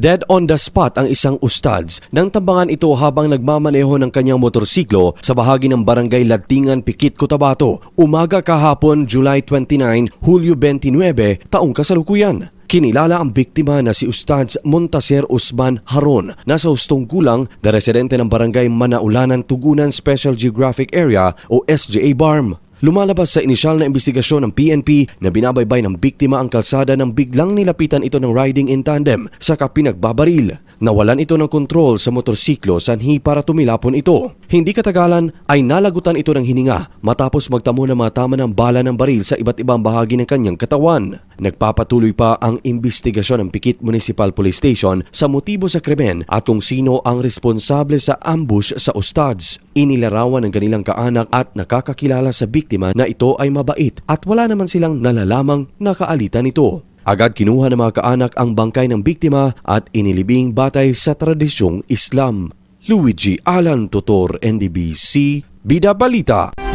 Dead on the spot ang isang ustads nang tambangan ito habang nagmamaneho ng kanyang motorsiklo sa bahagi ng barangay Latingan, Pikit, Cotabato. Umaga kahapon, July 29, Hulyo 29, taong kasalukuyan. Kinilala ang biktima na si Ustads Montaser Usman Haron, nasa hustong kulang na residente ng barangay Manaulanan Tugunan Special Geographic Area o SGA BARM. Lumalabas sa inisyal na investigasyon ng PNP na binabaybay ng biktima ang kalsada nang biglang nilapitan ito ng riding in tandem sa pinagbabaril. Nawalan ito ng kontrol sa motorsiklo sanhi para tumilapon ito. Hindi katagalan ay nalagutan ito ng hininga matapos magtamo ng mga tama ng bala ng baril sa iba't ibang bahagi ng kanyang katawan. Nagpapatuloy pa ang investigasyon ng Pikit Municipal Police Station sa motibo sa krimen at kung sino ang responsable sa ambush sa Ustads. Inilarawan ng kanilang kaanak at nakakakilala sa biktima na ito ay mabait at wala naman silang nalalamang nakaalitan nito. Agad kinuha ng mga kaanak ang bangkay ng biktima at inilibing batay sa tradisyong Islam. Luigi Alan Tutor, NDBC, Bida Balita.